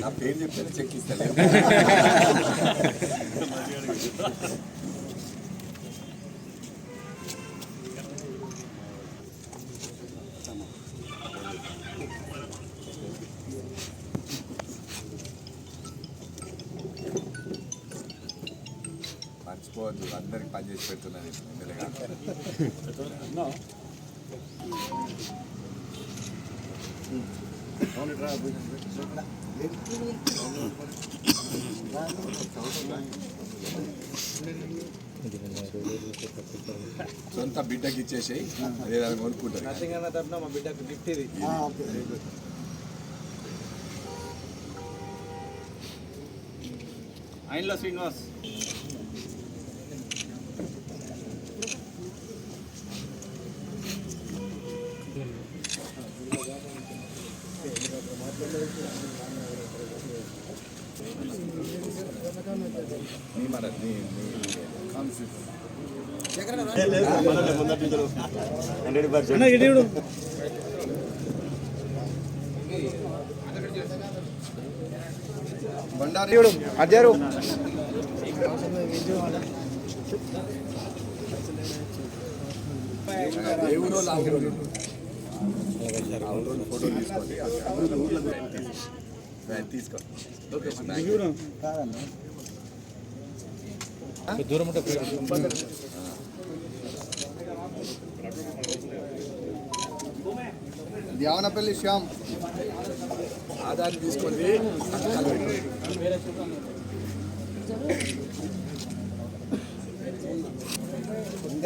నా పేరు చెప్తే చెక్ ఇస్తాను మర్చిపోవద్దు అందరికి పని చేసి పెడుతున్నాను ఎమ్మెల్యేగా. సొంత బిడ్డకి ఇచ్చేసి ఏదైనా కొనుక్కుంటారు తెలంగాణ తరఫున మా బిడ్డకు గిఫ్ట్ ఇది. ఆయనలో శ్రీనివాస్. నీ మన నీ నీ కాన్ఫిడెన్స్ అన్న ఇటు దేవుడు లాగుడు ఫోటో తీసుకోండి దూరం ఉంటే ద్యావనపల్లి శ్యామ్. ఆధార్ తీసుకోండి. సంతకాలు పెట్టండి.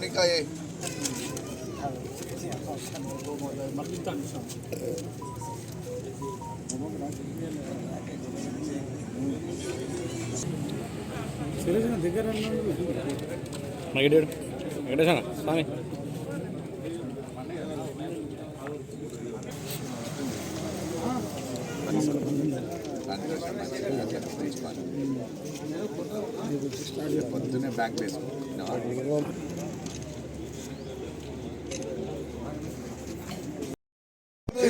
మౌనిక ఏ దగ్గర వెంకటేశ్వర స్వామి పొద్దున్నే బ్యాంక్ వేసుకో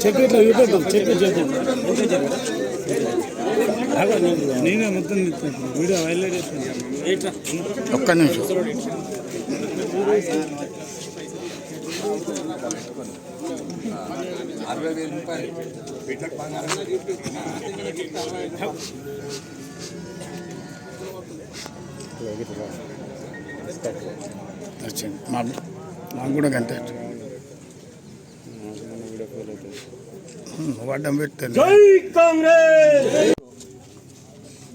చెప్పి ఇట్లా చూపెట్టు చెప్పి నీ- నేనే మొత్తం వీడియో హైలైట్ చేస్తాను. ఒక్క నిమిషం. అరవై వేల రూపాయలు. మా మాకు కూడా గంటే వడ్డం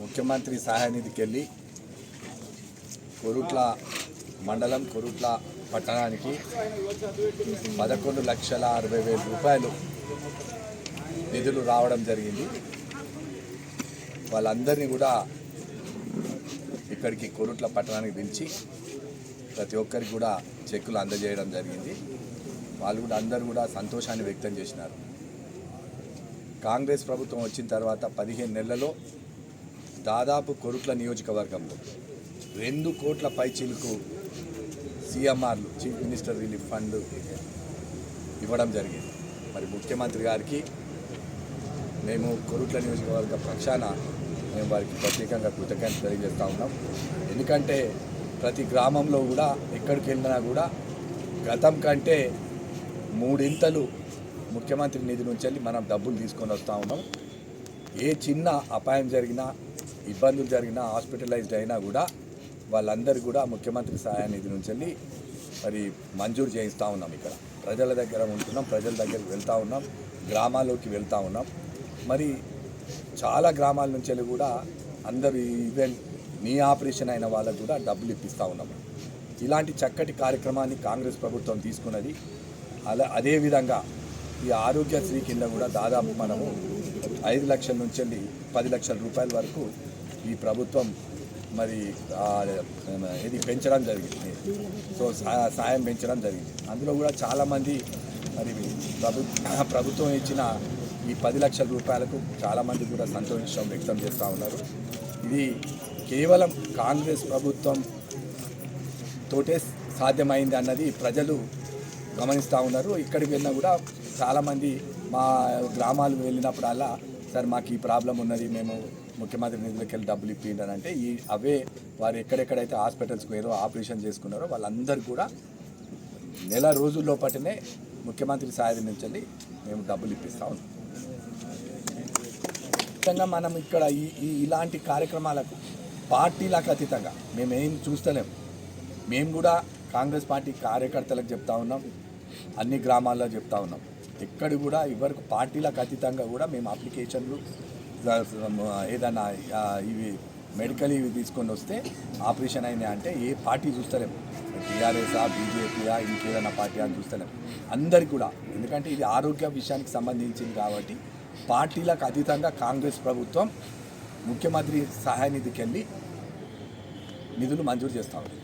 ముఖ్యమంత్రి సహాయ నిధికి వెళ్ళి కొరుట్ల మండలం కొరుట్ల పట్టణానికి పదకొండు లక్షల అరవై వేల రూపాయలు నిధులు రావడం జరిగింది. వాళ్ళందరినీ కూడా ఇక్కడికి కొరుట్ల పట్టణానికి పిలిచి ప్రతి ఒక్కరికి కూడా చెక్కులు అందజేయడం జరిగింది. వాళ్ళు కూడా అందరూ కూడా సంతోషాన్ని వ్యక్తం చేసినారు. కాంగ్రెస్ ప్రభుత్వం వచ్చిన తర్వాత పదిహేను నెలలలో దాదాపు కొరుట్ల నియోజకవర్గంలో రెండు కోట్ల పైచీలకు సీఎంఆర్లు చీఫ్ మినిస్టర్ రిలీఫ్ ఫండ్ ఇవ్వడం జరిగింది. మరి ముఖ్యమంత్రి గారికి మేము కొరుట్ల నియోజకవర్గ పక్షాన మేము వారికి ప్రత్యేకంగా కృతజ్ఞత తెలియజేస్తూ ఉన్నాం. ఎందుకంటే ప్రతి గ్రామంలో కూడా ఎక్కడికి వెళ్ళినా కూడా గతం కంటే మూడింతలు ముఖ్యమంత్రి నిధి నుంచి వెళ్ళి మనం డబ్బులు తీసుకొని వస్తూ ఉన్నాం. ఏ చిన్న అపాయం జరిగినా ఇబ్బందులు జరిగినా హాస్పిటలైజ్డ్ అయినా కూడా వాళ్ళందరూ కూడా ముఖ్యమంత్రి సహాయ నిధి నుంచి వెళ్ళి మరి మంజూరు చేయిస్తూ ఉన్నాం ఇక్కడ. ప్రజల దగ్గర ఉంటున్నాం ప్రజల దగ్గరికి వెళ్తూ ఉన్నాం గ్రామాల్లోకి వెళ్తూ ఉన్నాం. మరి చాలా గ్రామాల నుంచి వెళ్ళి కూడా అందరూ ఈవెన్ నీ ఆపరేషన్ అయిన వాళ్ళకు కూడా డబ్బులు ఇప్పిస్తూ ఉన్నాం. ఇలాంటి చక్కటి కార్యక్రమాన్ని కాంగ్రెస్ ప్రభుత్వం తీసుకున్నది. అలా అదేవిధంగా ఈ ఆరోగ్యశ్రీ కింద కూడా దాదాపు మనము ఐదు లక్షల నుంచి వెళ్ళి పది లక్షల రూపాయల వరకు ఈ ప్రభుత్వం మరి ఇది పెంచడం జరిగింది. సో సాయం పెంచడం జరిగింది. అందులో కూడా చాలామంది మరి ప్రభు ప్రభుత్వం ఇచ్చిన ఈ పది లక్షల రూపాయలకు చాలామంది కూడా సంతోషం వ్యక్తం చేస్తూ ఉన్నారు. ఇది కేవలం కాంగ్రెస్ ప్రభుత్వం తోటే సాధ్యమైంది అన్నది ప్రజలు గమనిస్తూ ఉన్నారు. ఇక్కడికి వెళ్ళినా కూడా చాలామంది మా గ్రామాలకు వెళ్ళినప్పుడల్లా సార్ మాకు ఈ ప్రాబ్లం ఉన్నది మేము ముఖ్యమంత్రి నిధులకి వెళ్ళి డబ్బులు ఇప్పిండి అని అంటే ఈ అవే వారు ఎక్కడెక్కడైతే హాస్పిటల్స్కి ఏదో ఆపరేషన్ చేసుకున్నారో వాళ్ళందరూ కూడా నెల రోజుల్లోపటనే ముఖ్యమంత్రి సాయం నుంచి వెళ్ళి మేము డబ్బులు ఇప్పిస్తా ఉన్నాం. ఖచ్చితంగా మనం ఇక్కడ ఈ ఈ ఇలాంటి కార్యక్రమాలకు పార్టీలకు అతీతంగా మేము ఏం మేము కూడా కాంగ్రెస్ పార్టీ కార్యకర్తలకు చెప్తా ఉన్నాం. అన్ని గ్రామాల్లో చెప్తా ఉన్నాం. ఎక్కడ కూడా ఇవరకు పార్టీలకు అతీతంగా కూడా మేము అప్లికేషన్లు ఏదైనా ఇవి మెడికల్ ఇవి తీసుకొని వస్తే ఆపరేషన్ అయినా అంటే ఏ పార్టీ చూస్తలేం. టీఆర్ఎస్ఆ బీజేపీయా ఇంకేదైనా పార్టీ అని చూస్తలేము అందరికి కూడా ఎందుకంటే ఇది ఆరోగ్య విషయానికి సంబంధించింది కాబట్టి పార్టీలకు అతీతంగా కాంగ్రెస్ ప్రభుత్వం ముఖ్యమంత్రి సహాయ నిధికి వెళ్ళి నిధులు మంజూరు చేస్తా ఉంది.